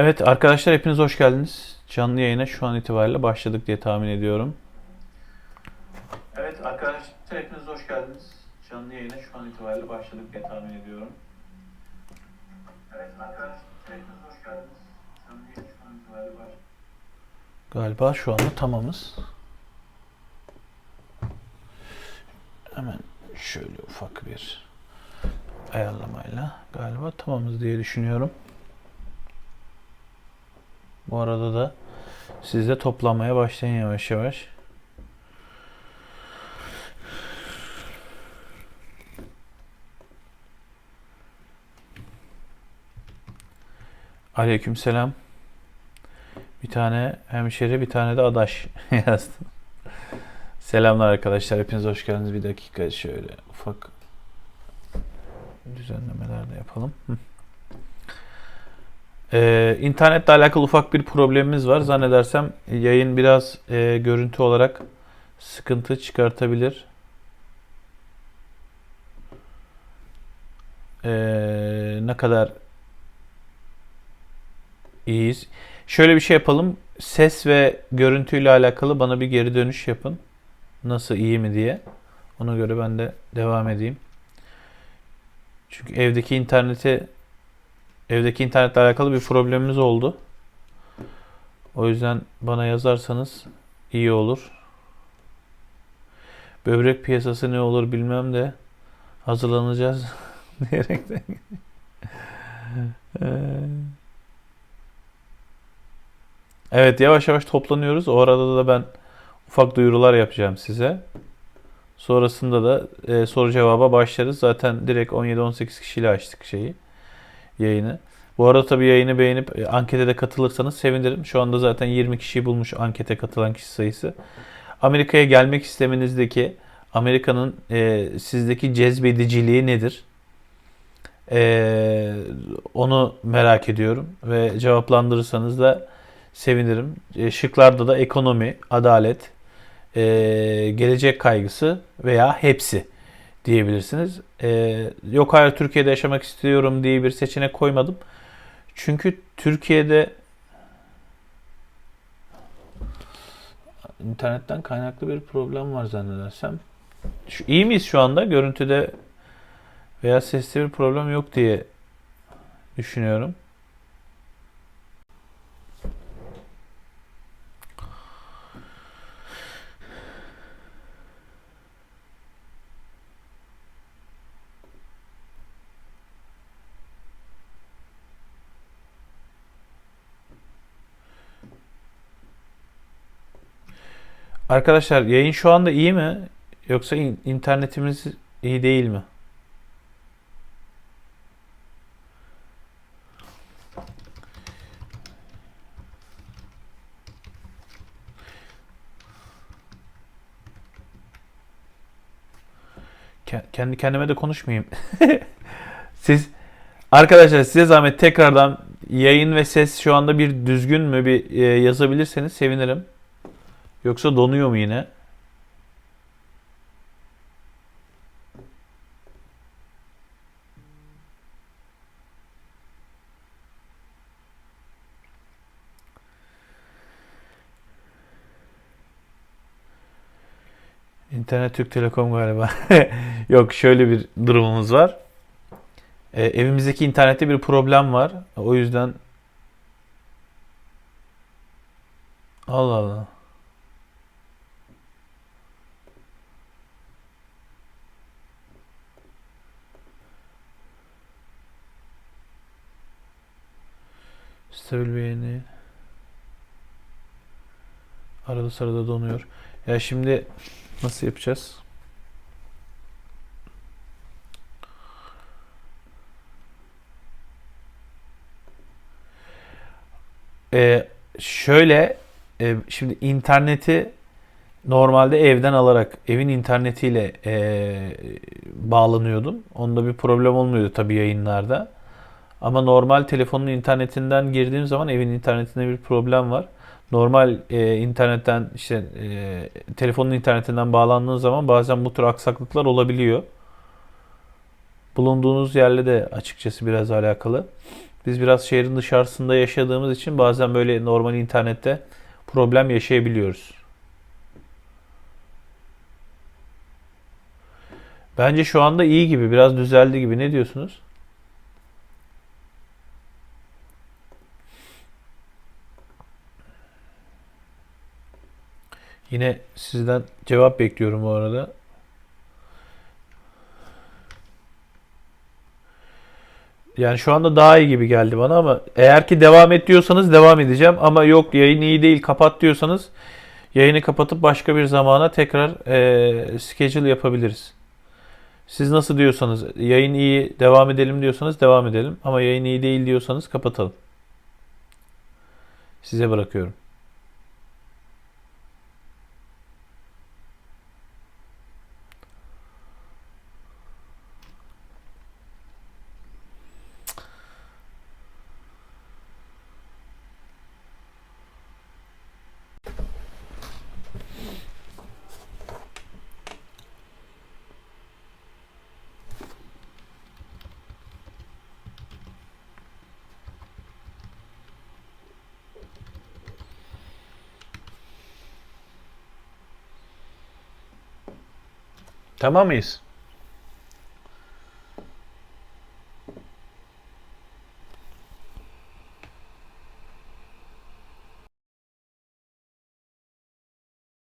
Evet arkadaşlar hepiniz hoş geldiniz. Canlı yayına şu an itibariyle başladık diye tahmin ediyorum. Evet arkadaşlar hepiniz hoş geldiniz. Canlı yayına şu an itibariyle başladık diye tahmin ediyorum. Evet arkadaşlar hepiniz hoş geldiniz. Canlı yayına şu an itibariyle başladık. Galiba şu anda tamamız. Hemen şöyle ufak bir ayarlamayla galiba tamamız diye düşünüyorum. Bu arada da siz de toplanmaya başlayın yavaş yavaş. Aleykümselam. Bir tane hemşeri, bir tane de adaş yazdım. Selamlar arkadaşlar. Hepiniz hoş geldiniz. Bir dakika şöyle ufak düzenlemeler de yapalım. Hı. Ee, internetle alakalı ufak bir problemimiz var. Zannedersem yayın biraz e, görüntü olarak sıkıntı çıkartabilir. Ee, ne kadar iyiyiz. Şöyle bir şey yapalım. Ses ve görüntüyle alakalı bana bir geri dönüş yapın. Nasıl iyi mi diye. Ona göre ben de devam edeyim. Çünkü evdeki interneti evdeki internetle alakalı bir problemimiz oldu. O yüzden bana yazarsanız iyi olur. Böbrek piyasası ne olur bilmem de hazırlanacağız diyerekten. Ee, Evet yavaş yavaş toplanıyoruz. O arada da ben ufak duyurular yapacağım size. Sonrasında da e, soru cevaba başlarız. Zaten direkt 17-18 kişiyle açtık şeyi, yayını. Bu arada tabii yayını beğenip e, ankete de katılırsanız sevinirim. Şu anda zaten 20 kişi bulmuş ankete katılan kişi sayısı. Amerika'ya gelmek istemenizdeki Amerika'nın e, sizdeki cezbediciliği nedir? E, onu merak ediyorum ve cevaplandırırsanız da sevinirim. E, şıklarda da ekonomi, adalet, e, gelecek kaygısı veya hepsi diyebilirsiniz. E, yok hayır Türkiye'de yaşamak istiyorum diye bir seçenek koymadım. Çünkü Türkiye'de internetten kaynaklı bir problem var zannedersem. Şu, iyi miyiz şu anda? Görüntüde veya seste bir problem yok diye düşünüyorum. Arkadaşlar yayın şu anda iyi mi? Yoksa in- internetimiz iyi değil mi? Ke- Kendi kendime de konuşmayayım. Siz arkadaşlar size zahmet tekrardan yayın ve ses şu anda bir düzgün mü bir e, yazabilirseniz sevinirim. Yoksa donuyor mu yine? İnternet Türk Telekom galiba. Yok şöyle bir durumumuz var. E, evimizdeki internette bir problem var. O yüzden Allah Allah. Stabil beğeni. Arada sırada donuyor. Ya şimdi nasıl yapacağız? Ee, şöyle e, şimdi interneti normalde evden alarak evin internetiyle e, bağlanıyordum. Onda bir problem olmuyordu tabii yayınlarda. Ama normal telefonun internetinden girdiğim zaman evin internetinde bir problem var. Normal e, internetten işte e, telefonun internetinden bağlandığın zaman bazen bu tür aksaklıklar olabiliyor. Bulunduğunuz yerle de açıkçası biraz alakalı. Biz biraz şehrin dışarısında yaşadığımız için bazen böyle normal internette problem yaşayabiliyoruz. Bence şu anda iyi gibi, biraz düzeldi gibi. Ne diyorsunuz? Yine sizden cevap bekliyorum bu arada. Yani şu anda daha iyi gibi geldi bana ama eğer ki devam et diyorsanız devam edeceğim ama yok yayın iyi değil kapat diyorsanız yayını kapatıp başka bir zamana tekrar eee schedule yapabiliriz. Siz nasıl diyorsanız yayın iyi devam edelim diyorsanız devam edelim ama yayın iyi değil diyorsanız kapatalım. Size bırakıyorum. Tamam mıyız?